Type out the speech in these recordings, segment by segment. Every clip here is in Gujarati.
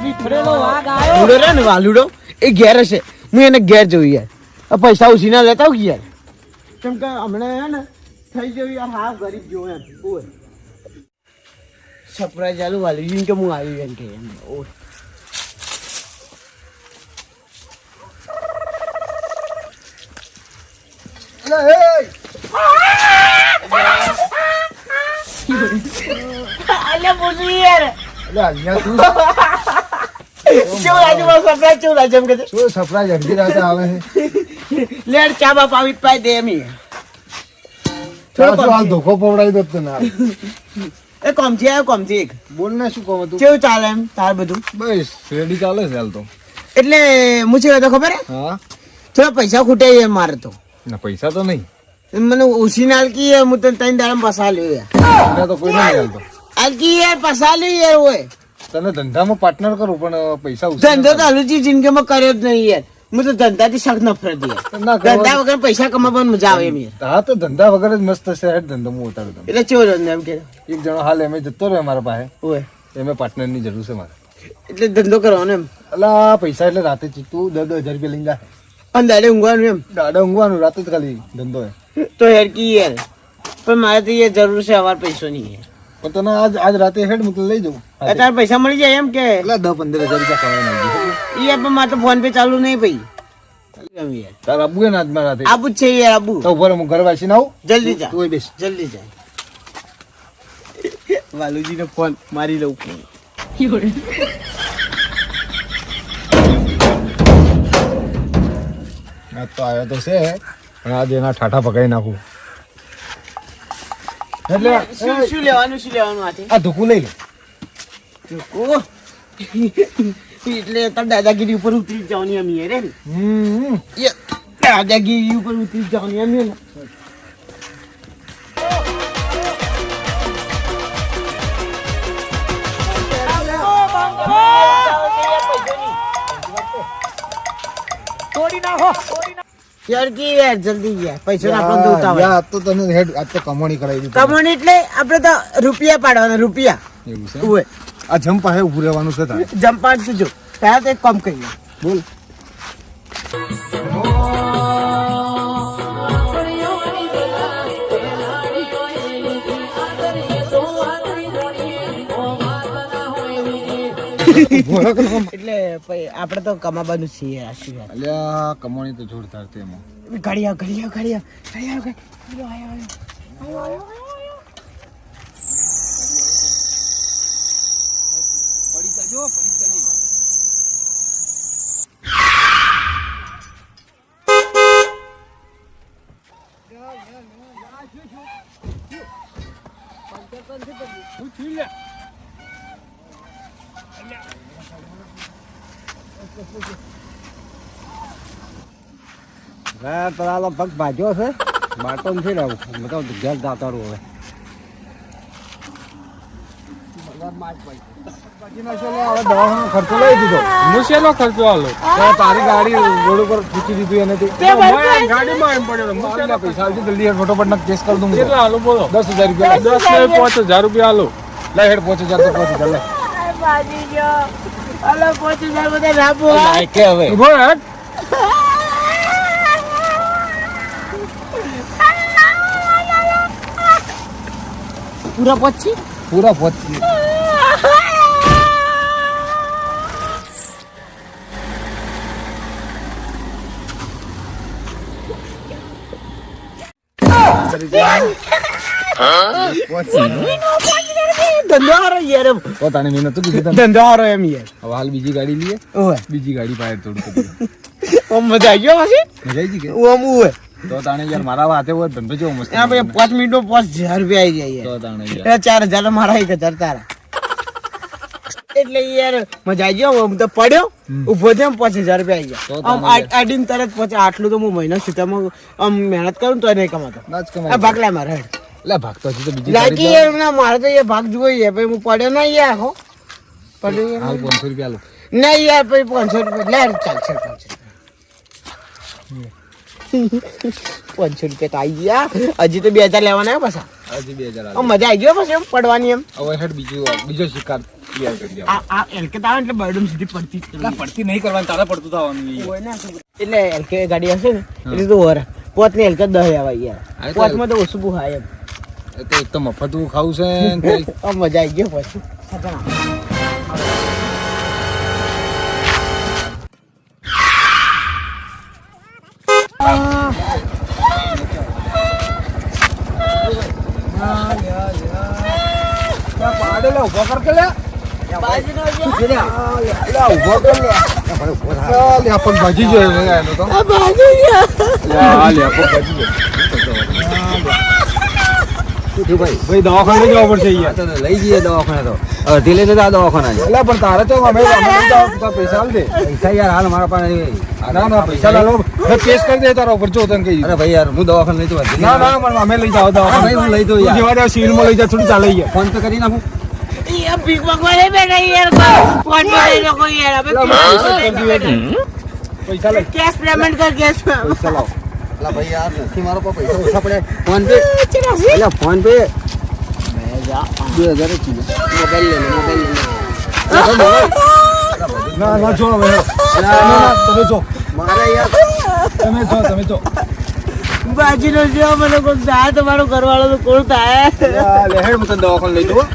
વિફરેલો વાઘ આવ્યો. લુડો રે ને વાલુડો. એ ઘેર હશે. હું એને ઘેર જોઈ યાર. પૈસા ઉછીના લેતા આવું યાર? કેમ કે હમણાં હે ને થઈ ગયું યાર હા ગરીબ જો એમ. ઓય. સરપ્રાઈઝ આલું વાલું. કે હું આવી એમ કે એમ. ઓય. અલ્યા બોલી યાર. અલ્યા તું. કેવું લાગ્યું મારું સરપ્રાઈઝ કેવું લાગ્યું એમ કે શું સરપ્રાઈઝ અડધી રાતે આવે છે. લેડ ચા બાપ આવી પાઈ દે એમ ઈ. ચાલ શું હાલ ધોકો પવડાવી દો તને એ કોમથી આવ્યો કોમથી બોલ ને શું કહું તું કેવું ચાલે એમ તાર બધું? બસ રેડી ચાલે છે હાલ તો. એટલે હું શું કહેતો ખબર હે? હા. થોડા પૈસા ખૂટે છે મારે તો. ના પૈસા તો નહીં. મને ઓછી નાલકી હે, તને ત્રણ દાડા પસા લ્યો યાર. તો કોઈ નહીં આલકી યાર લ્યો યાર ઓય. તને ધંધામાં પાર્ટનર કરું પણ પૈસા ધંધો તો હલુજી જિંદગીમાં કર્યો જ નહીં યાર. હું તો ધંધાથી સખ નફરત યાર. ધંધા વગર પૈસા કમાવાની મજા આવે એમ યાર. હા તો ધંધા વગર જ મસ્ત છે હેડ ધંધો હું ઉતારું તમે એટલે ચેવો ધંધો એમ કે? એક જણો હાલ એમ જતો રહ્યો મારા પાસે. ઓય. એમે પાર્ટનરની જરૂર છે મારે. એટલે ધંધો કરવાનો એમ? અલા પૈસા એટલે રાતે તું દસ દસ હજાર રૂપિયા લઈને જા. અને દાડે ઊંઘવાનું એમ? દાડે ઊંઘવાનું રાતે જ ખાલી ધંધો તો હેડકી યાર? પણ મારે તો યાર જરૂર છે અવાર પૈસો નહીં યાર. પણ તને આજ આજ રાતે હેડ તને લઈ જાઉં અત્યારે પૈસા મળી જાય એમ કે? એટલે દસ પંદર હજાર રૂપિયા કમાઈ નાખજો. યાર પણ મારે તો ફોન પે ચાલુ નહીં ભાઈ. તાર આબુ એ નાજ મારા આબુ જ છે યાર આબુ. તો ઊભો હું ઘર વાસી આવું. જલ્દી જા. તું બેસ. જલ્દી જા. વાલુજીને ફોન મારી લઉં. આ તો આવ્યો તો છે પણ આજે એના ઠાઠા પકડી નાખું. એટલે શું શું લેવાનું શું લેવાનું આથી? આ ધોકું લઈ લે. ધોકું એટલે તાર દાદાગીરી ઉપર ઉતરી જવાની એમ. રે હમ દાદાગીરી ઉપર ઉતરી જવાની એમ. યાર. તોડી નાખો. યાર કે યાર જલ્દી યાર પૈસા આપણે તો તને હેડ આ તો કમાણી કરાવી દીધી. કમાણી એટલે આપણે તો રૂપિયા પાડવાના રૂપિયા. એવું છે? ઉવે. આ જમ પાસે ઉભું રહેવાનું છે તારે. જંપાડ તું જો. પહેલા તો એક કામ કરીએ. બોલ. એટલે આપણે તો કમાવાનું છીએ આ શું યાર અલ્યા કમાણી તો જોરદાર છે એમાં ઘડિયા ઘડિયા ઘડિયા ઘડિયા ઘડિયા આયો, આયો, આયો. પેલા પગ ભાજ્યો છે. બાટો નથી રહેવું બધા ઘેર જાતા રહું હવે. ખર્ચો લઈ દીધો હું શેનો ખર્ચો આલો. તારી ગાડી રોડ ઉપર પૂછી દીધું એને તે ગાડીમાં એમ પડ્યો હું પૈસા જલ્દી ના કેસ કરી દઉં કેટલા આલો બોલો? દસ હજાર રૂપિયા. દસ ને પાંચ હજાર રૂપિયા આલો. લે હેડ પહોંચી હજાર તો જા લે. બાજી ગયો અલે પહોંચી જાય બધા રાબો કે હવે ઊભો હેડ પૂરા પહોંચી પૂરા પહોંચી પહોંચી ધંધો હારો એમ. તો તાણે મેં નતું કીધું તને ધંધો હારો એમ યાર હવે હાલ બીજી ગાડી લઈએ બીજી ગાડી પાસે થોડું થોડું ઓમ મજા આવી ગયો પછી મજા આવી ગઈ ઓમ ઓય તો તાણે યાર મારા હાથે હોય ધંધો જેવો મસ્ત આ ભાઈ પાંચ મિનિટો પાંચ હજાર રૂપિયા આવી જાય તો તાણે યાર યાર ચાર હજાર મારા એક હજાર તારા એટલે યાર મજા આવી ગયો તો પડ્યો ઊભો થયો પાંચ હજાર રૂપિયા આવી ગયા આમ આડીને તરત પહોંચે આટલું તો હું મહિના સુધામાં આમ મહેનત કરું તો નહીં કમાતો ભાગલા મારે ભાગ ભાગતો હજી તો બીજી લાગી ગાડી ના મારે તો એ ભાગ જોઈએ ભાઈ હું પડ્યો ના યાર આખો પડ્યો હાલ પાંચસો રૂપિયા લો ના યાર પછી પાંચસો રૂપિયા. લે ચાલશે પાંચસો પાંચસો રૂપિયા તો આવી ગયા. હજી તો બે હજાર લેવાના આવ્યા પાછા. હજી બે હજાર આમ મજા આવી ગયો પછી એમ પડવાની એમ. હવે હેડ બીજું બીજો શિકાર તૈયાર કરી દેવાનો. આ આ એલકે આવે એટલે બરડમ સીધી પડતી જ એટલે કરવી. પડતી નહીં કરવાની તારે પડતું હોય ને આ છોકરું. એટલે એલકે ગાડી હશે ને એટલે તો વર પોત ને એલકે દહ આવા યાર. પોતમાં તો ઓછું બહુ એમ. તો એક તો મફતું ખાવું છે ને મજા આવી ગયો પછી. ઊભો કર કે લે ઊભો કર લે લે આ ભાજી ગયો એનો તો આ બાજુ છે. લે લે ભાજી ગયો ભાઈ. દવાખાને જવા પડશે યાર લઈ જઈએ દવાખાને તો. અડધી લઈને આ દવાખાના એટલે પણ તારે તો અમે અમે પૈસા આલ દે. પૈસા યાર હાલ મારા પાસે ના ના પૈસા લાલો કેસ કરી દે તારા ઉપર જો તને કહી અરે ભાઈ યાર હું દવાખાને લઈ જવા ના ના મને અમે લઈ જાવ દવાખાને. હું લઈ દઉં યાર. જેવા સિવિલમાં લઈ જા થોડી ચાલે યાર. ફોન તો કરી નાખું. એ ભીખ માંગવા નહીં બેઠા યાર ફોન પર એ લોકો યાર હવે પૈસા લઈ કેશ પેમેન્ટ કર કેશ પૈસા લાવ. અલા ભાઈ યાર નથી મારો પાસે પૈસા ઓછા પડે. PhonePe. અલ્યા ફોન પે. બે હજાર જ છે. મોબાઈલ લે મોબાઈલ લે ના ના જો હવે. ના, ના, તમે જો. મારે યાર. તમે જો તમે જો. બાજુનો જો મને કોઈ થાય? તમારો ઘરવાળો તો કોણ થાય? લે હેડ હું તને દવાખાને લઈ જવું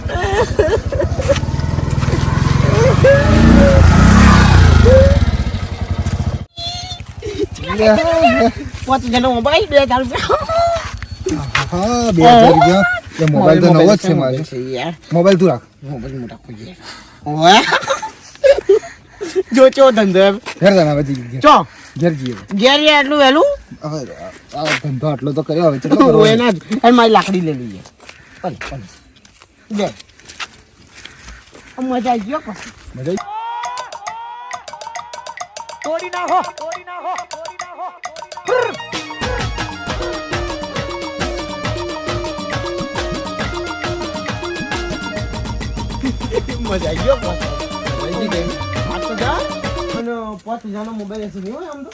પાંચ મોબાઈલ બે હજાર રૂપિયા હા બે હજાર રૂપિયા એ મોબાઈલ તો નવો જ છે મારે મોબાઈલ તું રાખ મોબાઈલ મોટા કોઈ ઓય જો ચો ધંધો ઘેર હવે જઈએ ચો ઘેર જઈએ ઘેર યાર એટલું વહેલું હવે ધંધો આટલો તો કર્યો હવે કેટલો એના જ મારી લાકડી લઈ લઈએ મજા આવી ગયો મજા તોડી નાખો તોડી નાખો મજા આવી ગયો પાંચ હજાર? અને પાંચ હજારનો મોબાઈલ હશે નહીં આમ તો.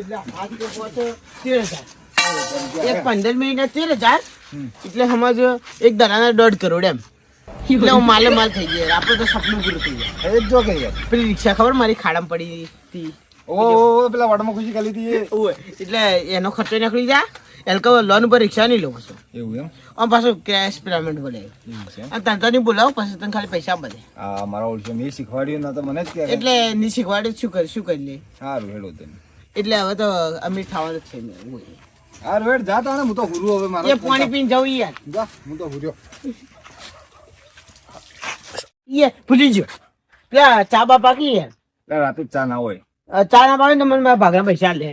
એટલે આજ તો પાંચ તેર હજાર. એક પંદર મિનિટના તેર હજાર? એટલે સમજ એક દાડાના દોઢ કરોડ એમ. એટલે હું માલે માલ થઈ ગયા. આપણે તો સપનું પૂરું થઈ ગયા. જો કે યાર પેલી રિક્ષા ખબર મારી ખાડામાં પડી હતી? ઓ પેલા વાડમાં ખુશી ખાલી હતી ઓય એટલે એનો ખર્ચો નીકળી જા એટલે કહો લોન ઉપર રિક્ષા નહીં લો છું. એવું એમ? આમ પાછું કેશ પેમેન્ટ બોલે અને તને તો નહીં બોલાવ પછી તને ખાલી પૈસા મળે. મારા ઓળખ્યો મેં શીખવાડ્યું ના તો મને જ એટલે નહીં શીખવાડે શું કરી શું કરી લે? સારું હેડો તને. એટલે હવે તો અમીર થવાનું જ છે મેં સારું હેડ જા તાણે હું તો હુરું હવે મારો. પાણી પીને જાઉં યાર. જા હું તો ભૂર્યો યે ભૂલી ગયો. પેલા ચા બા પાકી યાર રાતે ચા ના હોય. અ, ચા ના તો મને મારા ભાગના પૈસા લે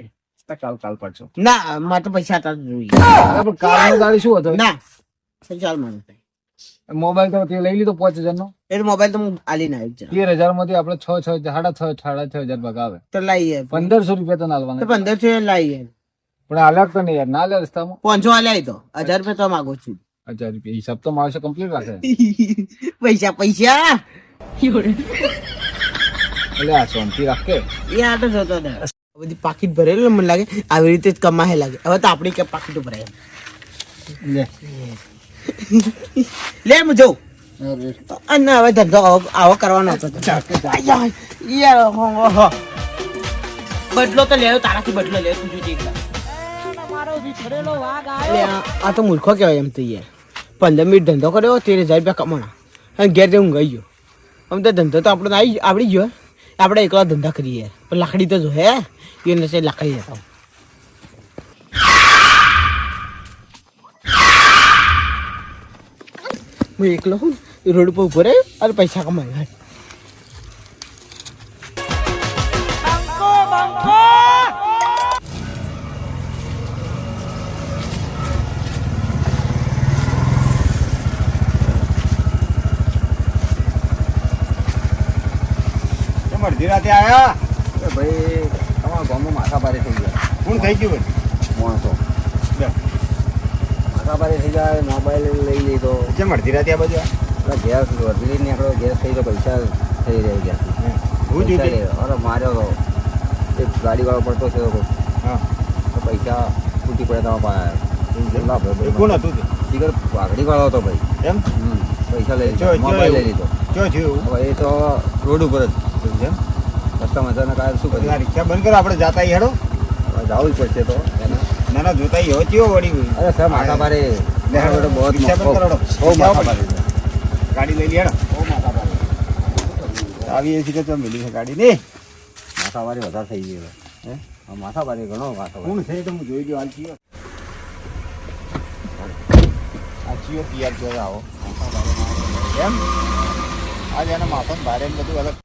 તો કાલ કાલ પડશો ના મારે તો પૈસા હતા જોઈએ. કાલ કાલનો શું હતો? ના. ચાલ મને મોબાઈલ તો તે લઈ લીધો પાંચ હજાર નો એ મોબાઈલ તો હું આલી ના આવી તેર હજારમાંથી આપણે છ છ સાડા છ સાડા છ હજાર ભગાવે. તો લાવીએ પંદરસો રૂપિયા તો ના નાલવાના પંદર છે લાવીએ પણ હાલ્યા તો નહીં યાર ના લે રસ્તામાં. પાંચસો આલ્યા તો. હજાર રૂપિયા તો માગું છું. હજાર રૂપિયા. હિસાબ તો માણસો કમ્પ્લીટ રાખે. પૈસા પૈસા. એટલે આ શાંતિ રાખે. એ આટો જતો ને બધી પાકીટ ભરેલું મને લાગે આવી રીતે જ કમાહે લાગે. હવે તો આપણી કે પાકીટ ભરાય. લે. લે હું જઉં. અને હવે ધંધો આવો કરવાનો હતો. બદલો તો લેવો તારાથી બદલો લેવો તું જોજે આ- તો મૂર્ખો કહેવાય એમ તો યાર. પંદર મિનિટ ધંધો કર્યો તેર હજાર રૂપિયા કમાણા. અને ઘેર જઈને ઊંઘાઈ ગયો. આમ તો ધંધો તો આપણો આવી આવડી ગયો આપણે એકલા ધંધા કરીએ. પણ લાકડી તો જો હે એને છે લાકડી જતા હું એકલો હું રોડ પર ઊભો રહ્યો અને પૈસા કમાય. અડધી રાતે આવ્યા ભાઈ તમારા ગામમાં માથા ભારે થઈ ગયા. કોણ થઈ ગયું ભાઈ માણસો. લે. થઈ જાય મોબાઈલ લઈ લીધો. કેમ અડધી રાતે આ બાજુ ગેસ પેલા ગેસ વધી નીકળો ગેસ થઈ ગયો પૈસા થઈ રહ્યા ગયા હું. જોઈ અરે માર્યો તો. એક ગાડી વાળો પડતો થયો હા. તો પૈસા તૂટી પડે તમારા પાસે કોણ હતું ભાઈ. એમ? પૈસા લઈ લીધો મોબાઈલ લઈ લીધો. એ તો રોડ ઉપર જ. છે એમ? રસ્તા મજાના કાયદ શું કરી રિક્ષા બંધ કરો આપણે જાતા હેડો. જવું જ પડશે તો. ના ના જોતા હવે ચિયો વળી અરે સર માથા મારા બહુ માથા ગાડી લઈ લે હેડો. બહુ માથા ભારે. આવી તો મિલી છે ગાડી ને માથા વધારે થઈ ગઈ હે? માથા ઘણો માથા કોણ છે તો હું જોઈ ગયો હાલ ચિયો આ ચિયો પિયાર જોઈ આવો. એમ? આજ એના માથા ભારે બધું અલગ.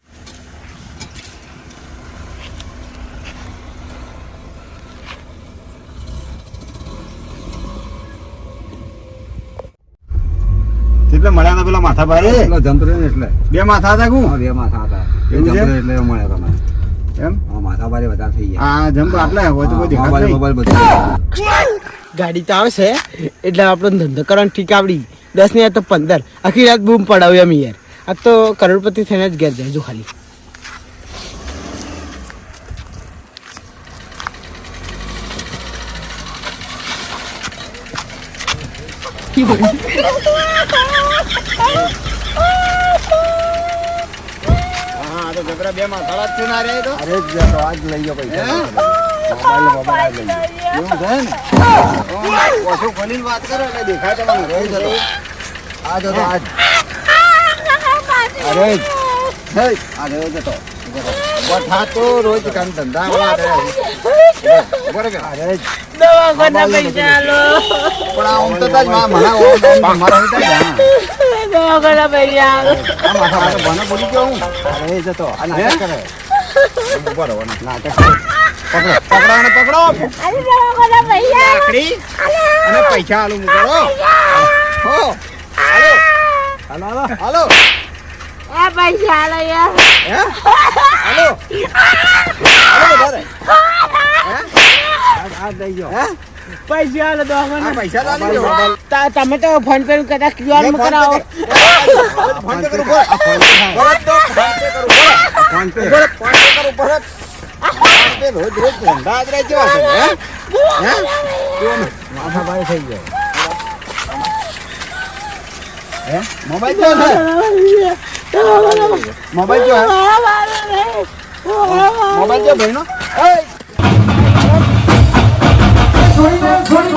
કેટલે મળ્યા હતા પેલા માથા ભારે એટલો જંતરો ને એટલે બે માથા હતા કું બે માથા હતા એ એવું એટલે મળ્યા તમે એમ હા માથા ભારે વધારે થઈ ગયા આ જમ્પ આટલા હોય તો કોઈ દેખાત નહીં મોબાઈલ બધું ગાડી તો આવશે એટલે આપણો ધંધો કરવાનો ઠીક આવડી દસની તો પંદર આખી રાત બૂમ પડાવી અમે યાર આ તો કરોડપતિ થઈને જ ઘેર જાય જો ખાલી હા તો જબરા બે માં થડા છે ના રે તો. અરે જ તો આજ લઈ ગયો પૈસા મોબાઈલ મોબાઈલ આજ લઈ ગયો એવું છે ને? ઓછું ખોલીને વાત કરો એટલે દેખાય તમને રહી જતો આ જો તો આજ. અરે હે આ રહ્યો જતો વઠા તો રોજ કામ ધંધા પૈસા આલુ. મૂકો હો. હાલો. હાલો. હાલો. હાલો પૈસા લઈ હે? હાલો. હાલો બધારે આ લઈ ગયો હે? પૈસા આલો તો આ પૈસા તો દો. તા- તમે તો ફોન પે કદાચ ક્યુઆર મેં માં કરાવો ફોન પે કરું બોલ બોલ તો ફોન પે કરું ફોન. પે બોલ ફોન પે કરું બોલ ફોન પે રોજ રોજ ધંધા જ રહે કેવા છે હે? હે? માથા ભારે થઈ ગયો. હે? મોબાઈલ મોબાઈલ જો મોબાઈલ જો ભાઈનો. છોડી